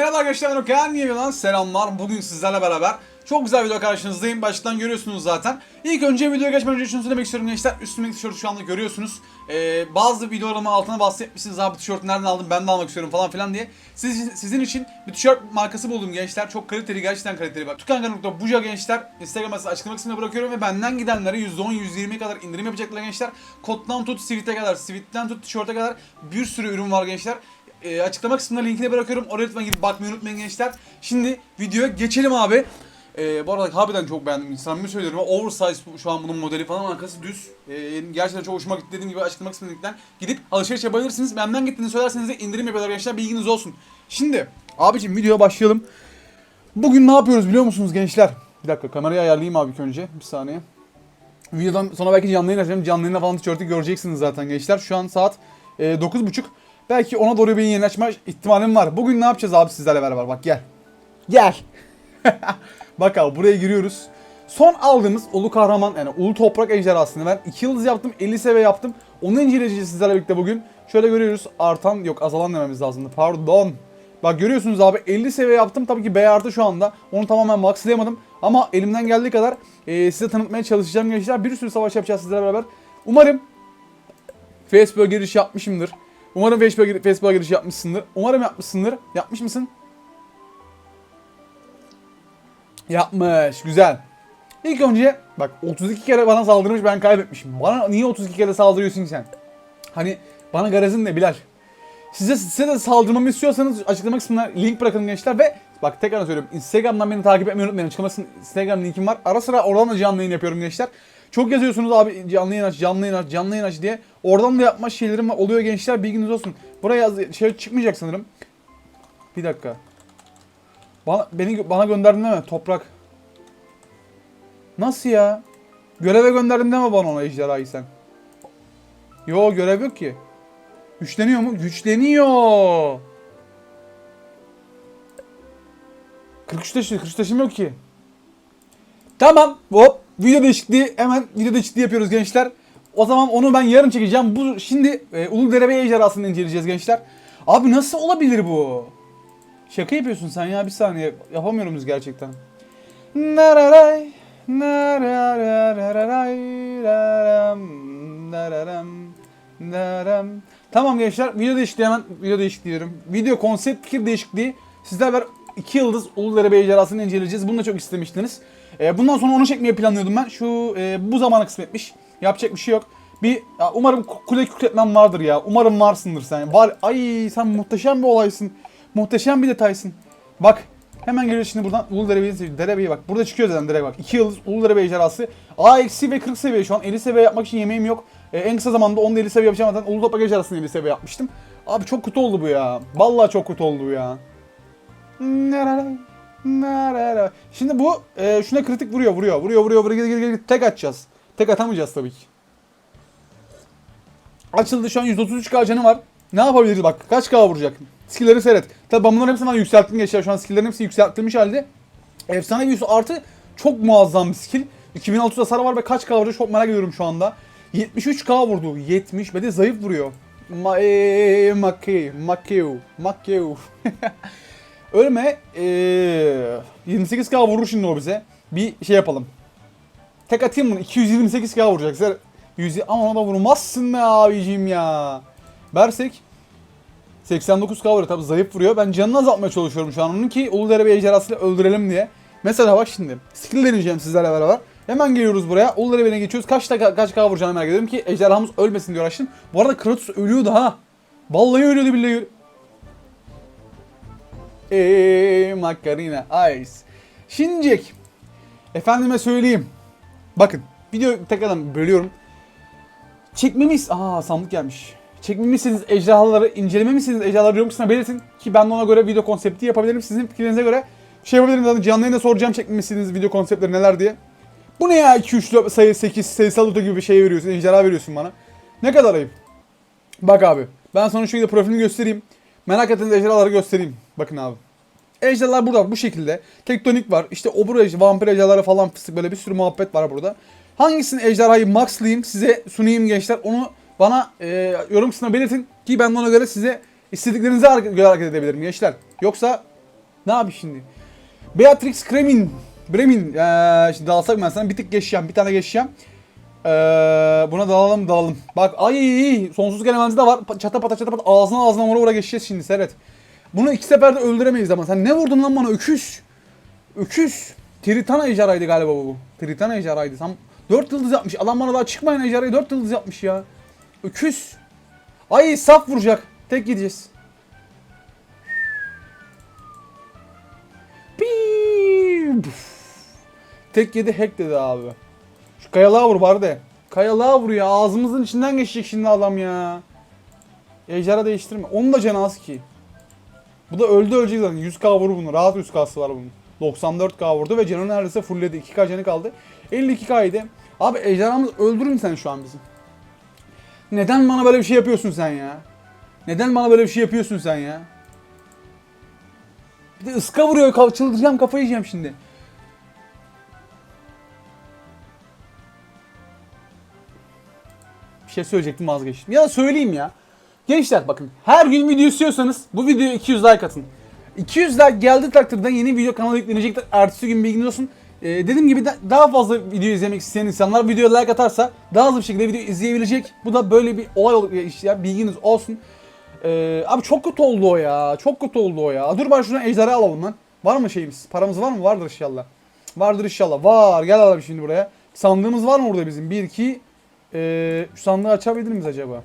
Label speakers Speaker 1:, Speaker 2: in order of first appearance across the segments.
Speaker 1: Merhaba arkadaşlar ben Okan Yayın'dan selamlar. Bugün sizlerle beraber çok güzel video karşınızdayım. Baştan görüyorsunuz zaten. İlk önce videoya geçmeden önce şunu söylemek istiyorum gençler. Üstümdeki tişörtü şu anda görüyorsunuz. Ee, bazı videolarımın altına bahsetmişsiniz abi tişörtü nereden aldım ben de almak istiyorum falan filan diye. Siz, sizin için bir tişört markası buldum gençler. Çok kaliteli gerçekten kaliteli bak. Tukanka.buca gençler. Instagram adresi açıklama kısmına bırakıyorum ve benden gidenlere %10 %20 kadar indirim yapacaklar gençler. Kottan tut sivite kadar, sivitten tut tişörte kadar bir sürü ürün var gençler. Ee, açıklama kısmına linkini bırakıyorum. Oraya lütfen gidip bakmayı unutmayın gençler. Şimdi videoya geçelim abi. Ee, bu arada harbiden çok beğendim. Samimi söylüyorum. Oversize şu an bunun modeli falan arkası düz. Ee, gerçekten çok hoşuma gitti dediğim gibi açıklama kısmına linkten gidip alışveriş yapabilirsiniz. Benden gittiğini söylerseniz de indirim yapıyorlar gençler. Bilginiz olsun. Şimdi abicim videoya başlayalım. Bugün ne yapıyoruz biliyor musunuz gençler? Bir dakika kamerayı ayarlayayım abi önce. Bir saniye. Videodan sonra belki canlı yayın açacağım. Canlı yayında falan tişörtü göreceksiniz zaten gençler. Şu an saat e, 9.30. Belki ona doğru bir açma ihtimalim var. Bugün ne yapacağız abi sizlerle beraber? Bak gel. Gel. Bak abi buraya giriyoruz. Son aldığımız Ulu Kahraman yani Ulu Toprak Ejderhası'nı ben 2 yıldız yaptım 50 seviye yaptım. Onu inceleyeceğiz sizlerle birlikte bugün. Şöyle görüyoruz artan yok azalan dememiz lazımdı pardon. Bak görüyorsunuz abi 50 seviye yaptım tabii ki B artı şu anda. Onu tamamen maxlayamadım ama elimden geldiği kadar e, size tanıtmaya çalışacağım gençler. Bir sürü savaş yapacağız sizlerle beraber. Umarım Facebook'a giriş yapmışımdır. Umarım Facebook'a Facebook'a giriş yapmışsındır. Umarım yapmışsındır. Yapmış mısın? Yapmış. Güzel. İlk önce bak 32 kere bana saldırmış ben kaybetmişim. Bana niye 32 kere saldırıyorsun sen? Hani bana garazın ne Bilal? Size, size de saldırmamı istiyorsanız açıklama kısmına link bırakın gençler ve bak tekrar söylüyorum Instagram'dan beni takip etmeyi unutmayın. Açıklamasında Instagram linkim var. Ara sıra oradan da canlı yayın yapıyorum gençler. Çok yazıyorsunuz abi canlı yayın aç, canlı yayın aç, canlı yayın aç diye. Oradan da yapma şeylerim oluyor gençler bilginiz olsun. Buraya yaz, şey çıkmayacak sanırım. Bir dakika. Bana, beni bana gönderdin değil mi? Toprak. Nasıl ya? Göreve gönderdin deme bana ona ejderhayı sen. Yo görev yok ki. Güçleniyor mu? Güçleniyor. 43 taşı, 43 taşım yok ki. Tamam. Hop. Video değişikliği hemen video değişikliği yapıyoruz gençler. O zaman onu ben yarın çekeceğim. Bu şimdi e, Uludere ve Ejderhası'nı inceleyeceğiz gençler. Abi nasıl olabilir bu? Şaka yapıyorsun sen ya bir saniye. Yapamıyorum gerçekten. Nararay. Tamam gençler video değişikliği hemen video değişikliği diyorum. Video konsept fikir değişikliği. Sizler ver 2 yıldız Uludere Bey inceleyeceğiz. Bunu da çok istemiştiniz. Ee, bundan sonra onu çekmeyi planlıyordum ben. Şu e, bu zamana kısmetmiş. Yapacak bir şey yok. Bir ya umarım ku- kule kükretmem vardır ya. Umarım varsındır sen. Var. Ay sen muhteşem bir olaysın. Muhteşem bir detaysın. Bak hemen geliyor şimdi buradan Uludere Bey Derebeyi bak. Burada çıkıyor zaten direkt bak. 2 yıldız Uludere ejderhası. A eksi ve 40 seviye şu an. 50 seviye yapmak için yemeğim yok. Ee, en kısa zamanda onu da 50 seviye yapacağım zaten. Ulu Toprak Ejderhası'nı 50 seviye yapmıştım. Abi çok kötü oldu bu ya. Vallahi çok kötü oldu bu ya. Şimdi bu e, şuna kritik vuruyor, vuruyor, vuruyor, vuruyor, vuruyor, gir, gir, tek atacağız. Tek atamayacağız tabii ki. Açıldı şu an 133k canı var. Ne yapabiliriz bak kaç k vuracak? Skill'leri seyret. Tabii ben bunların hepsini ben yükselttim geçer. Şu an skill'lerin hepsi yükseltilmiş halde. Efsane büyüsü artı çok muazzam bir skill. 2600 hasar var ve kaç k vuracak çok merak ediyorum şu anda. 73k vurdu. 70 ve de zayıf vuruyor. Ma eee, Makeu, Makeu, Makeu. Ölme eee 28k vurur şimdi o bize. Bir şey yapalım. Tek atayım bunu 228k vuracak. Sen 100 ama ona da vurmazsın be abicim ya. Bersek 89k vuruyor tabi zayıf vuruyor. Ben canını azaltmaya çalışıyorum şu an onun ki Uludere bir ejderhasıyla öldürelim diye. Mesela bak şimdi skill deneyeceğim sizlerle beraber. Hemen geliyoruz buraya. Uludere birine geçiyoruz. Kaç dakika kaç k vuracağını merak ediyorum ki ejderhamız ölmesin diye uğraştım. Bu arada Kratos ölüyordu ha. Vallahi ölüyordu billahi. Eee Macarena Ice. Şincik. Efendime söyleyeyim. Bakın video tekrardan bölüyorum. Çekmemi is- Aa sandık gelmiş. Çekmemi istediğiniz ejderhaları, incelememi istediğiniz ejderhaları yorum kısmına belirtin. Ki ben de ona göre video konsepti yapabilirim. Sizin fikrinize göre şey yapabilirim. Zaten canlı yayında soracağım çekmemi istediğiniz video konseptleri neler diye. Bu ne ya 2 3 4 sayı 8 sayısal loto gibi bir şey veriyorsun. Ejderha veriyorsun bana. Ne kadar ayıp. Bak abi. Ben sana şekilde profilini göstereyim. Merak ettiğiniz ejderhaları göstereyim. Bakın abi. Ejderhalar burada bu şekilde. Tektonik var. İşte obur ejder, vampir ejderhaları falan fıstık böyle bir sürü muhabbet var burada. Hangisini ejderhayı maxlayayım size sunayım gençler. Onu bana e, yorum kısmına belirtin ki ben ona göre size istediklerinize göre hareket edebilirim gençler. Yoksa Ne yapayım şimdi? Beatrix Kremin. Bremin. Ee, şimdi dalsak ben sana bir tık geçeceğim. Bir tane geçeceğim. Ee, buna dalalım dalalım. Bak ay sonsuz elementi de var. Çata pata çata pata ağzına ağzına vura vura geçeceğiz şimdi seyret. Bunu iki seferde öldüremeyiz ama sen ne vurdun lan bana öküz. Öküz. Tritana ejderhaydı galiba bu. Tritana ejderhaydı. Tam 4 yıldız yapmış. Adam bana daha çıkmayan ejderhayı 4 yıldız yapmış ya. Öküz. Ay saf vuracak. Tek gideceğiz. Tek yedi hack dedi abi. Şu kayalığa vur bari de. Kayalığa vur ya. Ağzımızın içinden geçecek şimdi adam ya. Ejderha değiştirme. Onun da canı az ki. Bu da öldü ölecek zaten. 100k vurur bunu. Rahat 100k'sı var bunun. 94k vurdu ve canı neredeyse fullledi. 2k canı kaldı. 52k idi. Abi ejderhamız öldürür sen şu an bizi? Neden bana böyle bir şey yapıyorsun sen ya? Neden bana böyle bir şey yapıyorsun sen ya? Bir de ıska vuruyor. Çıldıracağım kafayı yiyeceğim şimdi. Bir şey söyleyecektim vazgeçtim. Ya da söyleyeyim ya. Gençler bakın her gün video istiyorsanız bu videoya 200 like atın. 200 like geldi takdirde yeni video kanala yüklenecektir. Ertesi gün bilginiz olsun. Ee, dediğim gibi da- daha fazla video izlemek isteyen insanlar videoya like atarsa daha hızlı bir şekilde video izleyebilecek. Bu da böyle bir olay olur işte bilginiz olsun. Ee, abi çok kötü oldu o ya. Çok kötü oldu o ya. Dur bari şuna ejderha alalım lan. Var mı şeyimiz? Paramız var mı? Vardır inşallah. Vardır inşallah. Var. Gel alalım şimdi buraya. Sandığımız var mı burada bizim? 1 2 ee, şu sandığı açabilir miyiz acaba?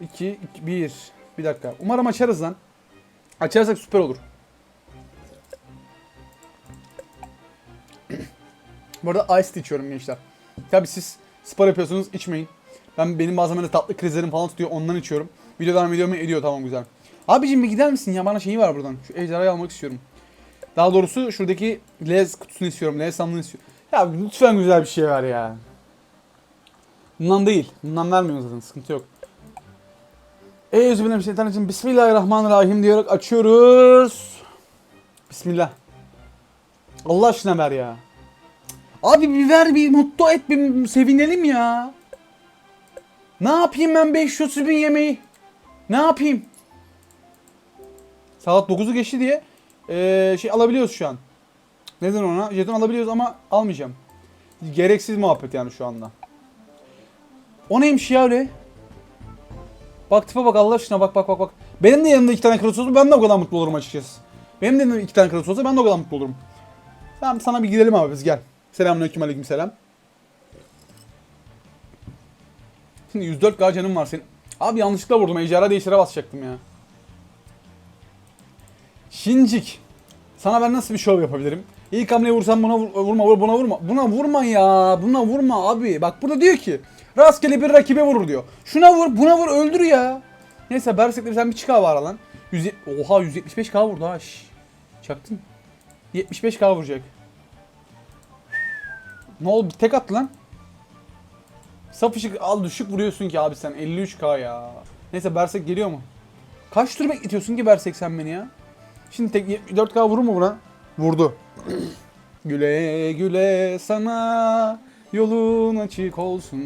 Speaker 1: 2 2 1 Bir dakika. Umarım açarız lan. Açarsak süper olur. Bu arada ice içiyorum gençler. Tabi siz spor yapıyorsunuz içmeyin. Ben benim bazen böyle tatlı krizlerim falan tutuyor ondan içiyorum. Videodan videomu ediyor tamam güzel. Abicim bir gider misin ya bana şeyi var buradan. Şu ejderhayı almak istiyorum. Daha doğrusu şuradaki lez kutusunu istiyorum. Lez sandığını istiyorum. Ya lütfen güzel bir şey ver ya. Bundan değil. Bundan vermiyor zaten sıkıntı yok. Euzubillahimineşşeytanirracim. Bismillahirrahmanirrahim diyerek açıyoruz. Bismillah. Allah aşkına ver ya. Abi bir ver bir mutlu et bir sevinelim ya. Ne yapayım ben 530 bin yemeği? Ne yapayım? Saat 9'u geçti diye eee, şey alabiliyoruz şu an. Neden ona? Jeton alabiliyoruz ama almayacağım. Gereksiz muhabbet yani şu anda. O neymiş ya öyle? Bak tipe bak Allah aşkına bak bak bak bak. Benim de yanımda iki tane kratos olsa ben de o kadar mutlu olurum açıkçası. Benim de yanımda iki tane kratos olsa ben de o kadar mutlu olurum. Tamam sana bir gidelim abi biz gel. Selamünaleyküm aleyküm selam. Şimdi 104k canım var senin. Abi yanlışlıkla vurdum. Ejderha değişire basacaktım ya. Şincik. Sana ben nasıl bir şov yapabilirim? İlk hamleyi vursam buna vur- vurma, vur, buna vurma. Buna vurma ya. Buna vurma abi. Bak burada diyor ki rastgele bir rakibe vurur diyor. Şuna vur, buna vur, öldür ya. Neyse Berserk'le sen bir çıkar var lan. 100, oha 175k vurdu ha. Çaktın. 75k vuracak. Ne oldu? Tek attı lan. Saf ışık al düşük vuruyorsun ki abi sen 53k ya. Neyse Bersek geliyor mu? Kaç tur bekletiyorsun ki Bersek sen beni ya? Şimdi tek 74k vurur mu buna? Vurdu. güle güle sana yolun açık olsun.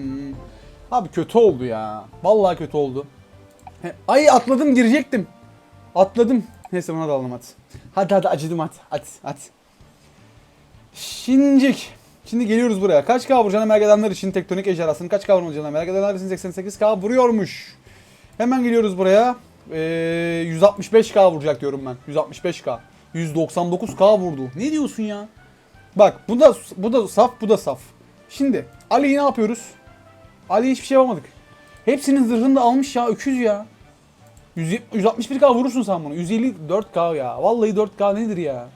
Speaker 1: Abi kötü oldu ya. Vallahi kötü oldu. Ay atladım girecektim. Atladım. Neyse buna da alalım hadi. Hadi hadi acıdım hadi. Hadi hadi. Şincik. Şimdi geliyoruz buraya. Kaç K vuracağını merak edenler için tektonik ejderhasını kaç K vuracağını merak edenler için 88K vuruyormuş. Hemen geliyoruz buraya. Ee, 165K vuracak diyorum ben. 165K. 199K vurdu. Ne diyorsun ya? Bak bu da bu da saf, bu da saf. Şimdi Ali'yi ne yapıyoruz? Ali hiçbir şey yapamadık. Hepsinin zırhını da almış ya öküz ya. 100 161K vurursun sen bunu. 154K ya. Vallahi 4K nedir ya?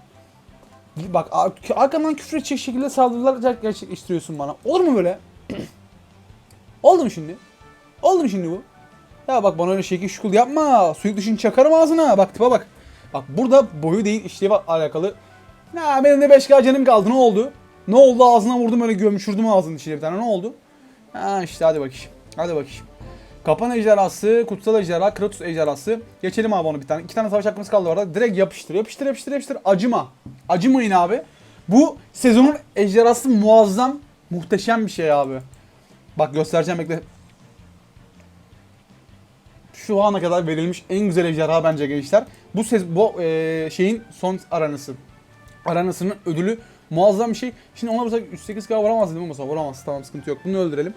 Speaker 1: Bak ar- arkamdan küfür edecek şekilde saldırılar gerçekleştiriyorsun bana. Olur mu böyle? Oldu mu şimdi? Oldu mu şimdi bu? Ya bak bana öyle şekil şukul yapma. Suyu dışını çakarım ağzına. Bak tipe bak. Bak burada boyu değil işlevi alakalı. Ya benim de 5K canım kaldı ne oldu? Ne oldu ağzına vurdum öyle gömüşürdüm ağzının içine bir tane ne oldu? Ha işte hadi bakayım. Hadi bakayım. Kapan ejderhası, kutsal ejderha, Kratos ejderhası. Geçelim abi onu bir tane. İki tane savaş hakkımız kaldı orada. Direkt yapıştır, yapıştır, yapıştır, yapıştır. Acıma. Acımayın abi. Bu sezonun ejderhası muazzam, muhteşem bir şey abi. Bak göstereceğim bekle. Şu ana kadar verilmiş en güzel ejderha bence gençler. Bu ses bu e, şeyin son aranası. Aranasının ödülü muazzam bir şey. Şimdi ona mesela 108k vuramaz mi mesela? Vuramaz. Tamam sıkıntı yok. Bunu öldürelim.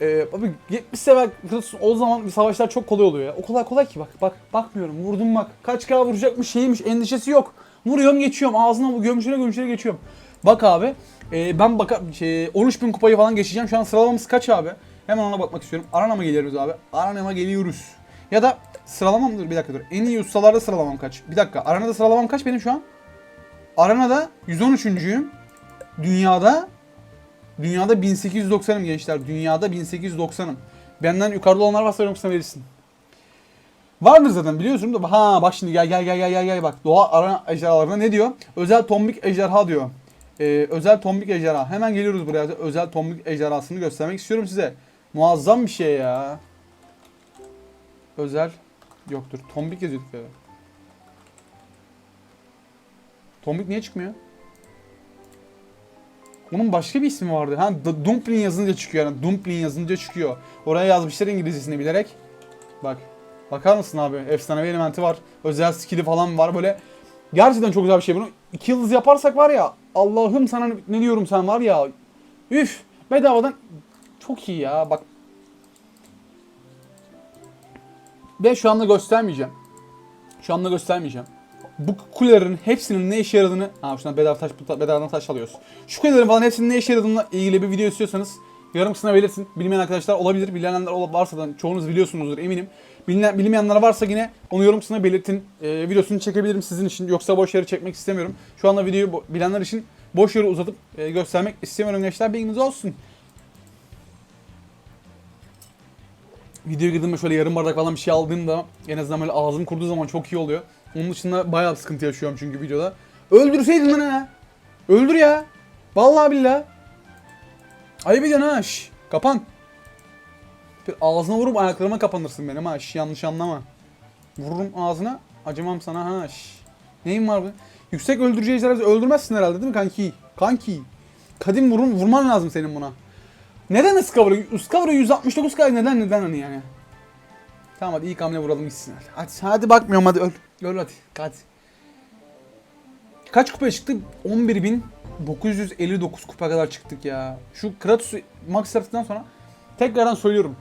Speaker 1: Ee, abi 70 sever Kratos o zaman savaşlar çok kolay oluyor ya. O kadar kolay ki bak bak bakmıyorum vurdum bak. Kaç k vuracakmış şeymiş endişesi yok. Vuruyorum geçiyorum ağzına bu gömçüre gömçüre geçiyorum. Bak abi e, ben baka şey, 13.000 kupayı falan geçeceğim. Şu an sıralamamız kaç abi? Hemen ona bakmak istiyorum. Aran'a mı geliyoruz abi? Aran'a mı geliyoruz? Ya da sıralamam dur bir dakika dur. En iyi ustalarda sıralamam kaç? Bir dakika. Arana'da sıralamam kaç benim şu an? Arana'da 113.'üyüm. Dünyada Dünyada 1890'ım gençler. Dünyada 1890'ım. Benden yukarıda olanlar varsa yorumsuna verirsin. Vardır zaten biliyorsun da ha bak şimdi gel gel gel gel gel gel bak doğa arana ejderhalarına ne diyor? Özel tombik ejderha diyor. Ee, özel tombik ejderha. Hemen geliyoruz buraya. Özel tombik ejderhasını göstermek istiyorum size. Muazzam bir şey ya. Özel yoktur. Tombik yazıyorduk ya. Tombik niye çıkmıyor? Onun başka bir ismi vardı. Ha Dumpling yazınca çıkıyor yani. Dumpling yazınca çıkıyor. Oraya yazmışlar İngilizcesini bilerek. Bak. Bakar mısın abi? Efsane bir elementi var. Özel skill'i falan var böyle. Gerçekten çok güzel bir şey. Bunu iki yıldız yaparsak var ya. Allah'ım sana ne diyorum sen var ya. Üf. Bedavadan çok iyi ya. Bak. Ben şu anda göstermeyeceğim. Şu anda göstermeyeceğim. Bu kulelerin hepsinin ne işe yaradığını... Ha şundan bedava taş, bedavadan taş alıyoruz. Şu kulelerin falan hepsinin ne işe yaradığına ilgili bir video istiyorsanız yorum kısmına belirtin. Bilmeyen arkadaşlar olabilir. Bilenler varsa da çoğunuz biliyorsunuzdur eminim. Bilinen, bilinmeyenler varsa yine onu yorum kısmına belirtin. Ee, videosunu çekebilirim sizin için. Yoksa boş yere çekmek istemiyorum. Şu anda videoyu bilenler için boş yere uzatıp e, göstermek istemiyorum gençler. Bilginiz olsun. Videoya girdiğimde şöyle yarım bardak falan bir şey aldığımda en azından böyle ağzım kurduğu zaman çok iyi oluyor. Onun dışında bayağı sıkıntı yaşıyorum çünkü videoda. Öldürseydin lan ha. Öldür ya. Vallahi billah. Ayıp ediyorsun ha. Şş, kapan. Bir ağzına vurup ayaklarıma kapanırsın benim ha. Şş, yanlış anlama. Vururum ağzına. Acımam sana ha. Şş. Neyin var bu? Yüksek öldürücü ejderhası öldürmezsin herhalde değil mi kanki? Kanki. Kadim vurun, vurman lazım senin buna. Neden Iskavra? Iskavra 169 k neden neden hani yani? Tamam hadi ilk hamle vuralım gitsin hadi. Hadi, bakmıyorum hadi öl. Öl hadi. Hadi. Kaç kupaya çıktı? 11.959 kupa kadar çıktık ya. Şu Kratos'u max yaptıktan sonra tekrardan söylüyorum.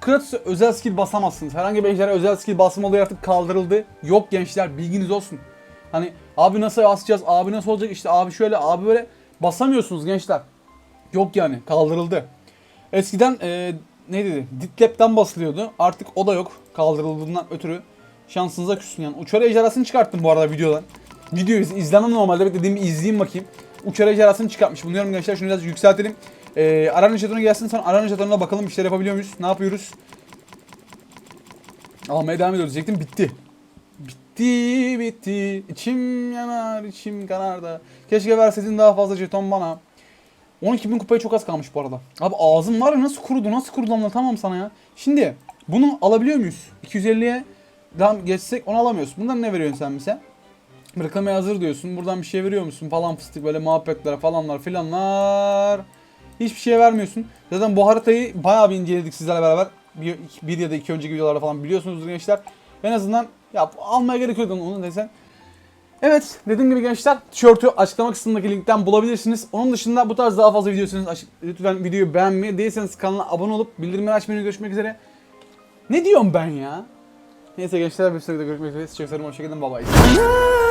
Speaker 1: Kratos'a özel skill basamazsınız. Herhangi bir ejderha özel skill basma olayı artık kaldırıldı. Yok gençler bilginiz olsun. Hani abi nasıl basacağız, abi nasıl olacak, işte abi şöyle, abi böyle basamıyorsunuz gençler. Yok yani kaldırıldı. Eskiden e, ne dedi? Ditlap'ten basılıyordu. Artık o da yok. Kaldırıldığından ötürü şansınıza küssün yani. Uçar ejderhasını çıkarttım bu arada videodan. Videoyu iz- izlemem normalde. Beklediğimi izleyeyim bakayım. Uçar ejderhasını çıkartmış. Buluyorum gençler. Şunu biraz yükseltelim. E, Arana jetonu gelsin sonra Arana jetonuna bakalım işler yapabiliyor muyuz? Ne yapıyoruz? Almaya devam ediyoruz diyecektim. Bitti. Bitti bitti. İçim yanar içim kanar da. Keşke verseydin daha fazla jeton bana. 12.000 kupaya çok az kalmış bu arada. Abi ağzım var ya nasıl kurudu nasıl kurudu anlatamam sana ya. Şimdi bunu alabiliyor muyuz? 250'ye devam geçsek onu alamıyoruz. Bundan ne veriyorsun sen bize? Bırakılmaya hazır diyorsun. Buradan bir şey veriyor musun falan fıstık böyle muhabbetler falanlar filanlar. Hiçbir şey vermiyorsun. Zaten bu haritayı bayağı bir inceledik sizlerle beraber. Bir, bir ya da iki önceki videolarda falan biliyorsunuzdur gençler. En azından ya almaya gerek yok onu desen. Evet dediğim gibi gençler tişörtü açıklama kısmındaki linkten bulabilirsiniz. Onun dışında bu tarz daha fazla video istiyorsanız lütfen videoyu beğenmeyi değilseniz kanala abone olup bildirimleri açmayı görüşmek üzere. Ne diyorum ben ya? Neyse gençler bir sonraki görüşmek üzere. Çok seviyorum. Hoşçakalın. Bye bye.